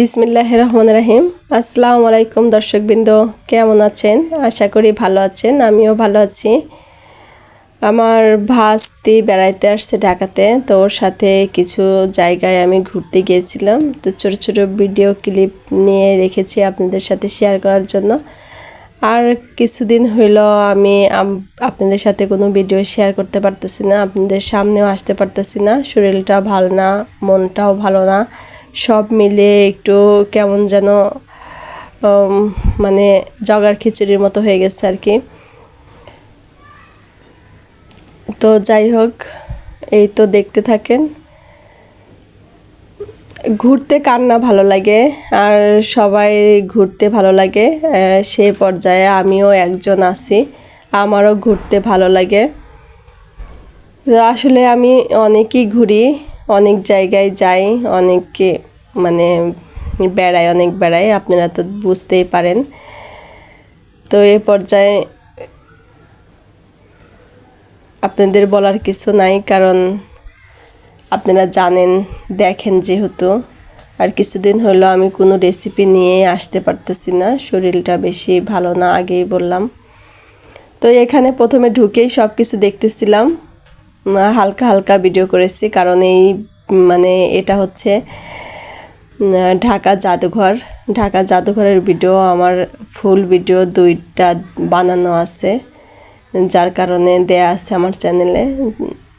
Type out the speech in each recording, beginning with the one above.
বিসমিল্লাহ রহমান রাহিম। আসসালামু আলাইকুম দর্শকবৃন্দ, কেমন আছেন? আশা করি ভালো আছেন, আমিও ভালো আছি। আমার ভাস্তি বেড়াইতে আসছে ঢাকাতে, তো ওর সাথে কিছু জায়গায় আমি ঘুরতে গিয়েছিলাম। তো ছোটো ছোটো ভিডিও ক্লিপ নিয়ে রেখেছি আপনাদের সাথে শেয়ার করার জন্য। আর কিছুদিন হইল আমি আপনাদের সাথে কোনো ভিডিও শেয়ার করতে পারতেছি না, আপনাদের সামনেও আসতে পারতেছি না শরীরটা ভালো না, মনটাও ভালো না। সব মিলে একটু কেমন যেন মানে জগার খিচুড়ির মতো হয়ে গেছে আর কি। তো যাই হোক, এই তো দেখতে থাকেন। ঘুরতে কার না ভালো লাগে, আর সবাই ঘুরতে ভালো লাগে সেই পর্যায়ে আমিও একজন আছি, আমারও ঘুরতে ভালো লাগে। আসলে আমি অনেকই ঘুরি অনেক জায়গায় যাই অনেকে মানে বেড়াই, অনেক বেড়াই, আপনারা তো বুঝতেই পারেন। তো এ পর্যায়ে আপনাদের বলার কিছু নাই, কারণ আপনারা জানেন, দেখেন যেহেতু। আর কিছুদিন হলো আমি কোনো রেসিপি নিয়ে আসতে পারতেছি না, শরীরটা বেশি ভালো না আগেই বললাম। তো এখানে প্রথমে ঢুকেই সব কিছু দেখতেছিলাম। হালকা হালকা ভিডিও করেছি। কারণ এই মানে এটা হচ্ছে ঢাকা জাদুঘর। ঢাকা জাদুঘরের ভিডিও আমার ফুল ভিডিও দুইটা বানানো আছে। যার কারণে দেয়া আছে আমার চ্যানেলে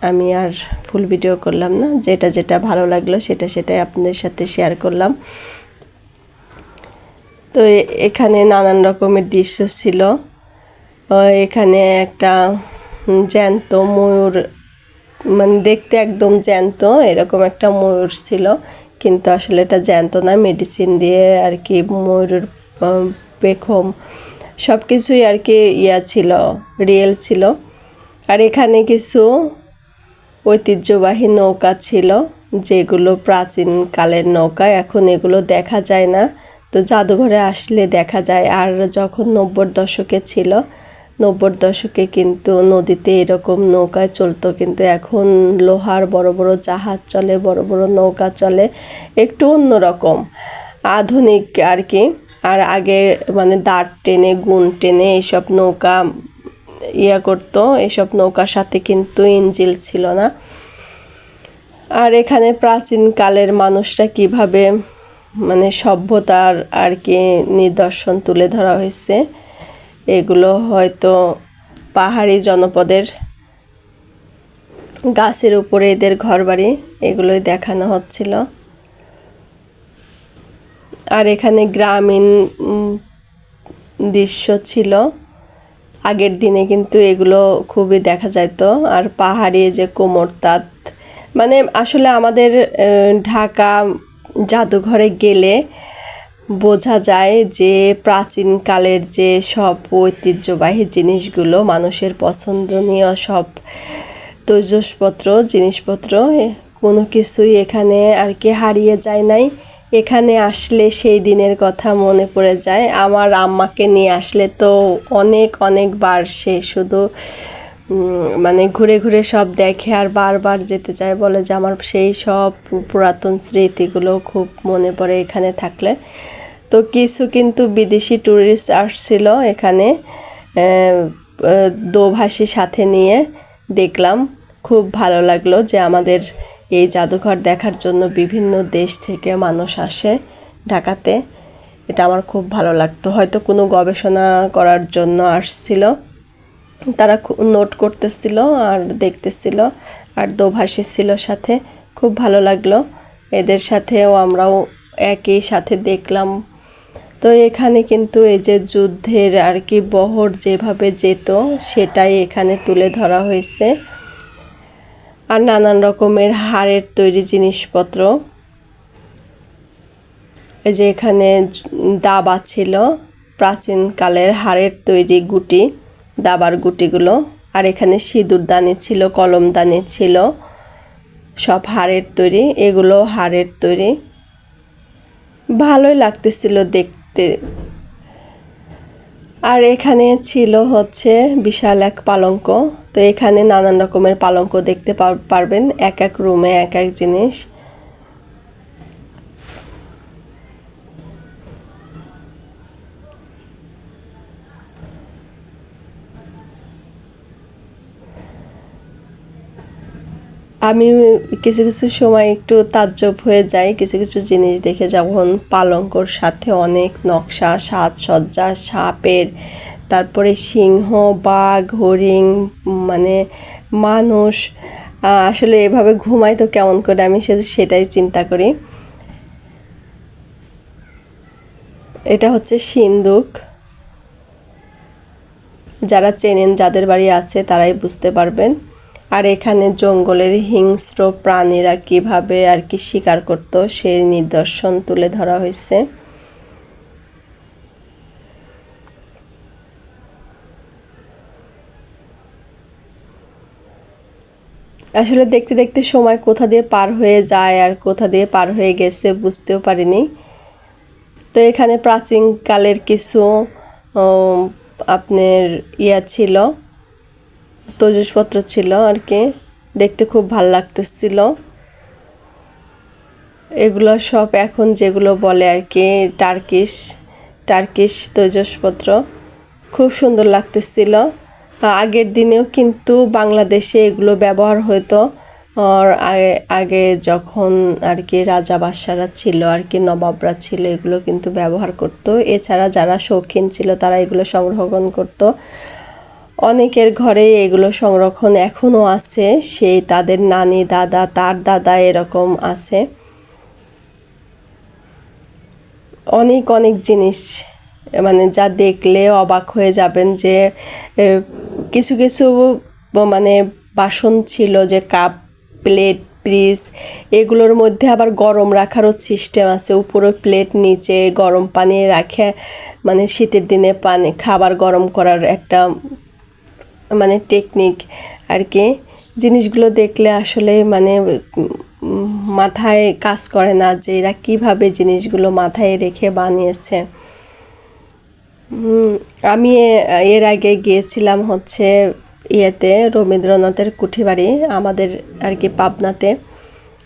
আমি আর ফুল ভিডিও করলাম না। যেটা যেটা ভালো লাগল, সেটা সেটাই আপনাদের সাথে শেয়ার করলাম। তো এখানে নানান রকমের দৃশ্য ছিল। এখানে একটা জ্যান্ত ময়ূর মানে দেখতে একদম জ্যান্ত, এরকম একটা ময়ূর ছিল। কিন্তু আসলে এটা জ্যান্ত না মেডিসিন দিয়ে আর কি ময়ূরের পেখম সব কিছুই আর কি ইয়া ছিল রিয়েল ছিল। আর এখানে কিছু ঐতিহ্যবাহী নৌকা ছিল, যেগুলো প্রাচীন কালের নৌকা, এখন এগুলো দেখা যায় না। তো জাদুঘরে আসলে দেখা যায়, আর যখন নব্বই দশকে ছিল নব্বই দশকে কিন্তু নদীতে এরকম নৌকায় চলতো, কিন্তু এখন লোহার বড় বড় জাহাজ চলে, বড় বড় নৌকা চলে, একটু অন্যরকম। আধুনিক আর কি আর আগে মানে দাঁড় টেনে, গুণ টেনে এইসব নৌকা ইয়া করতো, এসব নৌকার সাথে কিন্তু ইঞ্জিল ছিল না। আর এখানে প্রাচীন কালের মানুষরা কীভাবে মানে সভ্যতার আর কি নিদর্শন তুলে ধরা হয়েছে এগুলো হয়তো পাহাড়ি জনপদের গাছের উপরে এদের ঘরবাড়ি, এগুলোই দেখানো হচ্ছিল। আর এখানে গ্রামীণ দৃশ্য ছিল। আগের দিনে কিন্তু এগুলো খুবই দেখা যাইতো। আর পাহাড়ি যে কোমর তাঁত মানে আসলে আমাদের ঢাকা জাদুঘরে গেলে বোঝা যায় যে প্রাচীনকালের যে সব ঐতিহ্যবাহী জিনিসগুলো, মানুষের পছন্দনীয় সব তৈজসপত্র, জিনিসপত্র কোনো কিছুই এখানে আর কি হারিয়ে যায় নাই। এখানে আসলে সেই দিনের কথা মনে পড়ে যায়। আমার আম্মাকে নিয়ে আসলে তো অনেক, অনেকবার সে শুধু মানে ঘুরে ঘুরে সব দেখে আর বারবার যেতে চায়, বলে যে আমার সেই সব পুরাতন স্মৃতিগুলো খুব মনে পড়ে এখানে থাকলে। তো কিছু কিন্তু বিদেশি ট্যুরিস্ট আসছিল এখানে দোভাষী সাথে নিয়ে দেখলাম। খুব ভালো লাগল যে আমাদের এই জাদুঘর দেখার জন্য বিভিন্ন দেশ থেকে মানুষ আসে ঢাকাতে। এটা আমার খুব ভালো লাগতো। হয়তো কোনো গবেষণা করার জন্য আসছিল। তারা নোট করতেছিল আর দেখতেছিল আর দোভাষী ছিল সাথে। খুব ভালো লাগল। এদের সাথেও আমরাও একই সাথে দেখলাম। তো এখানে কিন্তু এই যে যুদ্ধের আর কি বহর যেভাবে যেত, সেটাই এখানে তুলে ধরা হয়েছে। আর নানান রকমের হাড়ের তৈরি জিনিসপত্র। এই যে এখানে দাবা ছিল, প্রাচীনকালের হাড়ের তৈরি গুটি। দাবার গুটিগুলো। আর এখানে সিঁদুর সিঁদুরদানি ছিল, কলম কলমদানি ছিল। সব হাড়ের তৈরি, এগুলো হাড়ের তৈরি। ভালোই লাগতেছিল দেখতে। আর এখানে ছিল হচ্ছে বিশাল এক পালঙ্ক। তো এখানে নানান রকমের পালঙ্ক দেখতে পার- পারবেন, এক এক রুমে এক এক জিনিস। আমি কিছু কিছু সময় একটু তাজ্জব হয়ে যাই, কিছু কিছু জিনিস দেখে, যেমন পালঙ্কর সাথে অনেক নকশা, সাজসজ্জা, সাপের, তারপরে সিংহ, বাঘ, হরিণ মানে মানুষ আসলে এভাবে ঘুমাই তো কেমন করে আমি সেটাই চিন্তা করি। এটা হচ্ছে সিন্দুক যারা চেনেন, যাদের বাড়ি আছে, তারাই বুঝতে পারবেন। আর এখানে জঙ্গলের হিংস্র প্রাণীরা কীভাবে আর কি শিকার করতো, সেই নিদর্শন তুলে ধরা হয়েছে। আসলে দেখতে দেখতে সময় কোথা দিয়ে পার হয়ে যায় আর কোথা দিয়ে পার হয়ে গেছে বুঝতেও পারিনি। তো এখানে প্রাচীনকালের কিছু আপনার ইয়া ছিল। তৈজসপত্র ছিল আর কি। দেখতে খুব ভালো লাগতেছিল। এগুলো সব এখন যেগুলো বলে আর কি, টার্কিশ টার্কিশ তৈজসপত্র। খুব সুন্দর লাগতেছিল। আগের দিনেও কিন্তু বাংলাদেশে এগুলো ব্যবহার হতো আর আগে- যখন আর কি রাজা বাদশারা ছিল, আর কি নবাবরা ছিল, এগুলো কিন্তু ব্যবহার করতো। এছাড়া যারা শৌখিন ছিল, তারা এগুলো সংরক্ষণ করতো। অনেকের ঘরে এগুলো সংরক্ষণ এখনও আছে, সেই তাদের নানি, দাদা, তার দাদা এরকম আছে। অনেক অনেক জিনিস মানে যা দেখলে অবাক হয়ে যাবেন যে কিছু কিছু মানে বাসন ছিল যে কাপ, প্লেট পিস এগুলোর মধ্যে আবার গরম রাখারও সিস্টেম আছে। উপরে প্লেট, নিচে গরম পানি রাখে মানে শীতের দিনে পানি, খাবার গরম করার একটা মানে টেকনিক আর কি জিনিসগুলো দেখলে আসলে মানে মাথায় কাজ করে না যে এরা কীভাবে জিনিসগুলো মাথায় রেখে বানিয়েছে। আমি এর আগে গিয়েছিলাম হচ্ছে ইয়েতে, রবীন্দ্রনাথের কুঠিবাড়ি, আমাদের আর কি পাবনাতে।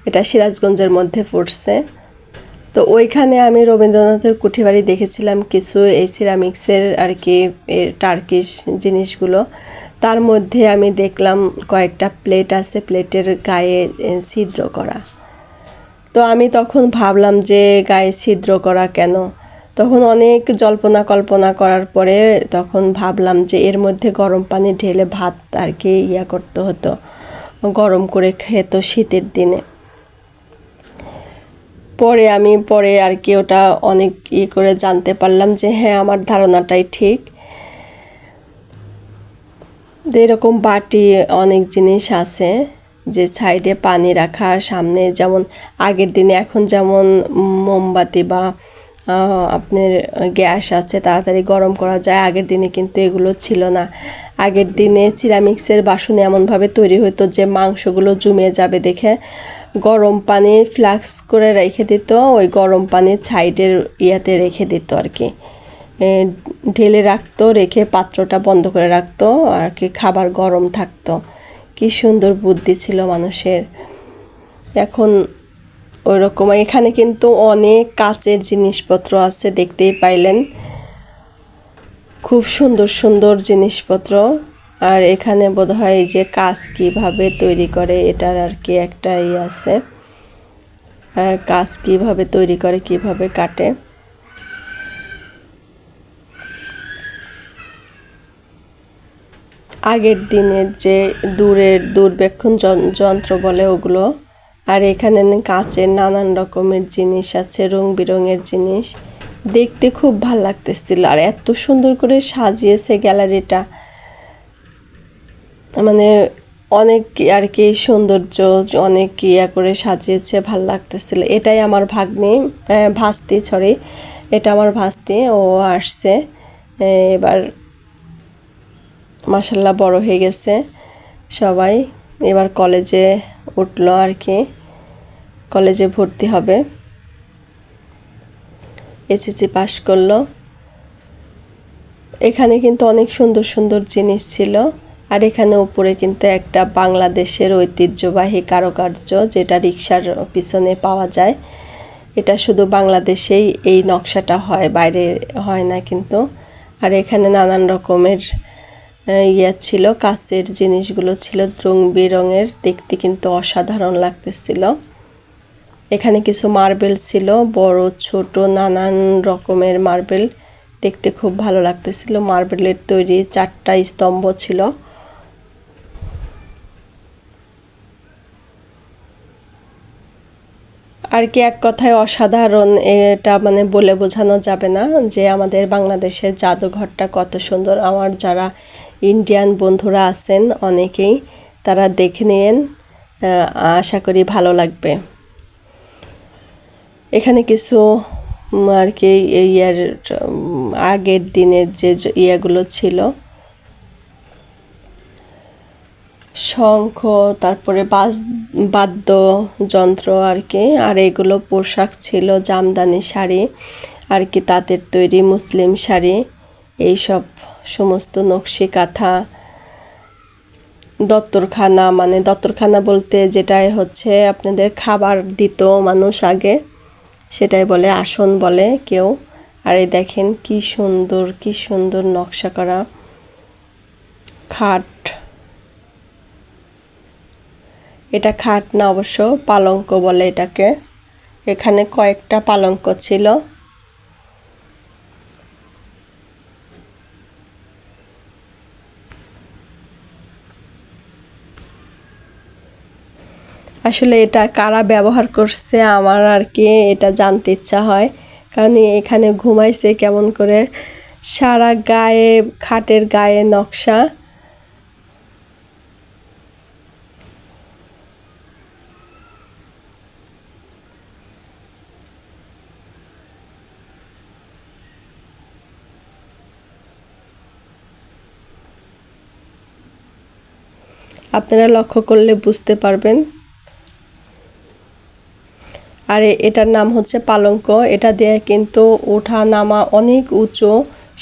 এটা সিরাজগঞ্জের মধ্যে পড়ছে। তো ওইখানে আমি রবীন্দ্রনাথের কুঠিবাড়ি দেখেছিলাম কিছু এই সিরামিক্সের আর কি, এর টার্কিশ জিনিসগুলো। তার মধ্যে আমি দেখলাম কয়েকটা প্লেট আছে প্লেটের গায়ে ছিদ্র করা। তো আমি তখন ভাবলাম যে গায়ে ছিদ্র করা কেন? তখন অনেক জল্পনা কল্পনা করার পরে তখন ভাবলাম যে এর মধ্যে গরম পানি ঢেলে ভাত আর কি ইয়া করতে হতো, গরম করে খেত শীতের দিনে। পরে আমি পরে আর কি ওটা অনেক ই করে জানতে পারলাম যে হ্যাঁ আমার ধারণাটাই ঠিক। এরকম বাটি অনেক জিনিস আছে যে সাইডে পানি রাখা, সামনে যেমন আগের দিনে, এখন যেমন মোমবাতি বা আপনার গ্যাস আছে, তাড়াতাড়ি গরম করা যায়। আগের দিনে কিন্তু এগুলো ছিল না। আগের দিনে সিরামিক্সের বাসন এমনভাবে তৈরি হতো যে মাংসগুলো জমে যাবে দেখে গরম পানি ফ্লাক্স করে রেখে দিত, ওই গরম পানির সাইডের ইয়াতে রেখে দিত আর কি। ঢেলে রাখতো, রেখে পাত্রটা বন্ধ করে রাখতো, আর কি খাবার গরম থাকতো। কি সুন্দর বুদ্ধি ছিল মানুষের। এখন ওইরকম। এখানে কিন্তু অনেক কাচের জিনিসপত্র আছে দেখতেই পাইলেন। খুব সুন্দর সুন্দর জিনিসপত্র। আর এখানে বোধহয় যে কাজ কীভাবে তৈরি করে এটার আর কি একটা ই আছে। আহ, কাজ কীভাবে তৈরি করে কীভাবে কাটে। আগের দিনের যে দূরের দূরবেক্ষণ যন- যন্ত্র বলে ওগুলো আর এখানে কাঁচের নানান রকমের জিনিস আছে রং বেরঙের জিনিস। দেখতে খুব ভালো লাগতেছিল আর এত সুন্দর করে সাজিয়েছে গ্যালারিটা। মানে অনেক আর কি সৌন্দর্য, অনেক ইয়া করে সাজিয়েছে, ভালো লাগতেছিল। এটাই আমার ভাগ্নি ভাস্তি সরি এটা আমার ভাস্তি, ও আসছে। এবার মাসাল্লাহ বড় হয়ে গেছে সবাই। এবার কলেজে উঠল আর কি। কলেজে ভর্তি হবে। এসএসসি পাশ করল। এখানে কিন্তু অনেক সুন্দর সুন্দর জিনিস ছিল। আর এখানে উপরে কিন্তু একটা বাংলাদেশের ঐতিহ্যবাহী কারুকার্য যেটা রিক্সার পিছনে পাওয়া যায়। এটা শুধু বাংলাদেশেই এই নকশাটা হয়, বাইরে হয় না কিন্তু। আর এখানে নানান রকমের ইয়া ছিল, কাচের জিনিসগুলো ছিল, রং বেরঙের। দেখতে কিন্তু অসাধারণ লাগতেছিল। এখানে কিছু মার্বেল ছিল, বড়, ছোট, নানান রকমের মার্বেল। দেখতে খুব ভালো লাগতেছিল। মার্বেলের তৈরি চারটা স্তম্ভ ছিল। আর কি এক কথায় অসাধারণ, এটা মানে বলে বোঝানো যাবে না যে আমাদের বাংলাদেশের জাদুঘরটা কত সুন্দর। আমার যারা ইন্ডিয়ান বন্ধুরা আছেন অনেকেই, তারা দেখে নিন আশা করি ভালো লাগবে। এখানে কিছু আর কি ইয়ার আগের দিনের যে ইয়াগুলো ছিল। শঙ্খ, তারপরে বাস বাদ্য যন্ত্র আর কি, আর এগুলো পোশাক ছিল, জামদানি শাড়ি, আর কি তাঁতের তৈরি মুসলিম শাড়ি, এইসব। সমস্ত নকশি কাঁথা, দত্তরখানা মানে দত্তরখানা বলতে যেটাই হচ্ছে আপনাদের খাবার দিত মানুষ আগে, সেটাই বলে আসন বলে কেউ। আর এই দেখেন কি সুন্দর কি সুন্দর নকশা করা। খাট। এটা খাট না অবশ্য, পালঙ্ক বলে এটাকে। এখানে কয়েকটা পালঙ্ক ছিল। আসলে এটা কারা ব্যবহার করছে আমার আর কি এটা জানতে ইচ্ছা হয়। কারণ এখানে ঘুমাইছে কেমন করে সারা গায়ে, খাটের গায়ে নকশা। আপনারা লক্ষ্য করলে বুঝতে পারবেন। আর এটার নাম হচ্ছে পালঙ্ক। এটা দিয়ে কিন্তু ওঠা নামা অনেক উঁচু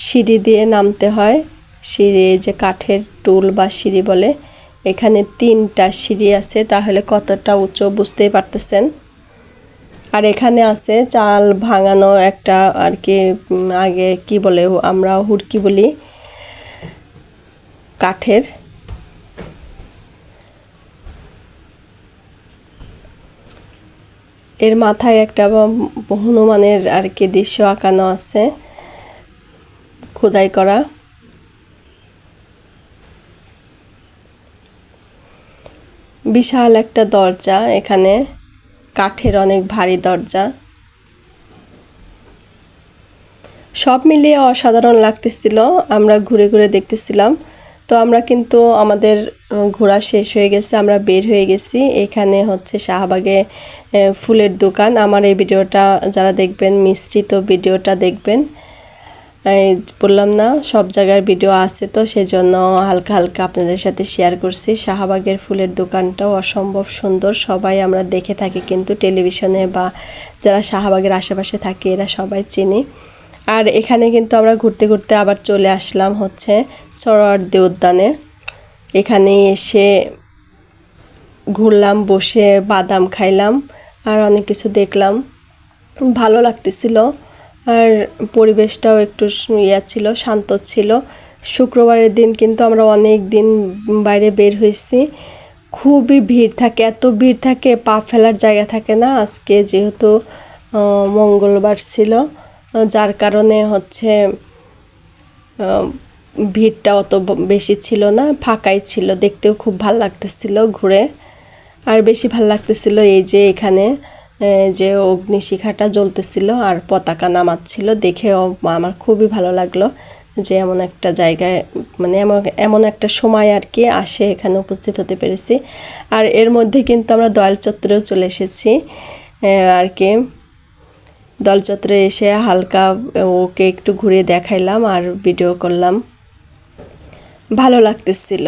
সিঁড়ি দিয়ে নামতে হয়। সিঁড়ি যে কাঠের টুল বা সিঁড়ি বলে, এখানে তিনটা সিঁড়ি আছে, তাহলে কতটা উঁচু বুঝতেই পারতেছেন। আর এখানে আছে চাল ভাঙানো একটা আর কি আগে কি বলে, আমরা হুড়কি বলি, কাঠের। এর মাথায় একটা হনুমানের আর কি দৃশ্য আঁকানো আছে। খোদাই করা। বিশাল একটা দরজা এখানে। কাঠের অনেক ভারী দরজা। সব মিলিয়ে অসাধারণ লাগতেছিল। আমরা ঘুরে ঘুরে দেখতেছিলাম। তো আমরা কিন্তু আমাদের ঘোরা শেষ হয়ে গেছে, আমরা বের হয়ে গেছি। এখানে হচ্ছে শাহবাগে ফুলের দোকান। আমার এই ভিডিওটা যারা দেখবেন, মিশ্রিত ভিডিওটা দেখবেন বললাম না, সব জায়গার ভিডিও আছে, তো সেজন্য হালকা হালকা আপনাদের সাথে শেয়ার করছি। শাহবাগের ফুলের দোকানটাও অসম্ভব সুন্দর, সবাই আমরা দেখে থাকি কিন্তু টেলিভিশনে বা যারা শাহবাগের আশেপাশে থাকে, এরা সবাই চিনি। আর এখানে কিন্তু আমরা ঘুরতে ঘুরতে আবার চলে আসলাম হচ্ছে সরোয়ার্দি উদ্যানে এখানে এসে ঘুরলাম, বসে বাদাম খাইলাম আর অনেক কিছু দেখলাম। ভালো লাগতেছিল আর পরিবেশটাও একটু ইয়া ছিল, শান্ত ছিল। শুক্রবারের দিন কিন্তু আমরা অনেক দিন বাইরে বের হয়েছি। খুবই ভিড় থাকে, এত ভিড় থাকে, পা ফেলার জায়গা থাকে না। আজকে যেহেতু মঙ্গলবার ছিল। যার কারণে হচ্ছে ভিড়টা অত বেশি ছিল না, ফাঁকাই ছিল। দেখতেও খুব ভালো লাগতেছিল ঘুরে। আর বেশি ভালো লাগতেছিল এই যে এখানে যে অগ্নিশিখাটা জ্বলতেছিল আর পতাকা নামাচ্ছিল দেখে আমার খুবই ভালো লাগল যে এমন একটা জায়গায় মানে এমন এমন একটা সময় আর কি আসে এখানে উপস্থিত হতে পেরেছি। আর এর মধ্যে কিন্তু আমরা দয়াল চত্বরেও চলে এসেছি আর কি। দলচত্রে এসে হালকা ওকে একটু ঘুরে দেখাইলাম আর ভিডিও করলাম। ভালো লাগতেছিল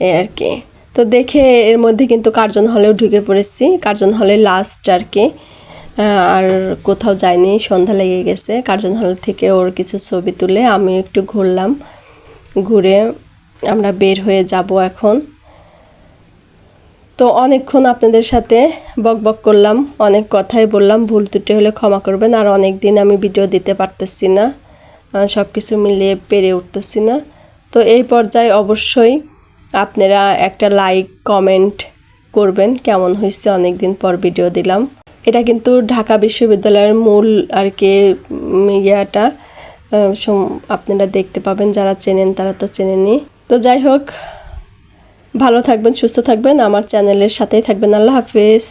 এ আর কি। তো দেখে এর মধ্যে কিন্তু কার্জন হলেও ঢুকে পড়েছি। কার্জন হলে লাস্ট আর কি। আর কোথাও যায়নি সন্ধ্যা লেগে গেছে। কার্জন হল থেকে ওর কিছু ছবি তুলে আমি একটু ঘুরলাম। ঘুরে আমরা বের হয়ে যাব এখন। তো অনেকক্ষণ আপনাদের সাথে বক বক করলাম, অনেক কথাই বললাম, ভুল ত্রুটি হলে ক্ষমা করবেন, আর অনেক দিন আমি ভিডিও দিতে পারতেছি না সব কিছু মিলিয়ে পেরে উঠতেছি না। তো এই পর্যায়ে অবশ্যই আপনারা একটা লাইক কমেন্ট করবেন, কেমন হয়েছে অনেক দিন পর ভিডিও দিলাম। এটা কিন্তু ঢাকা বিশ্ববিদ্যালয়ের মূল আর কি সম- আপনারা দেখতে পাবেন, যারা চেনেন তারা তো চেনেনই। তো যাই হোক ভালো থাকবেন সুস্থ থাকবেন। আমার চ্যানেলের সাথেই থাকবেন। আল্লাহ হাফিজ।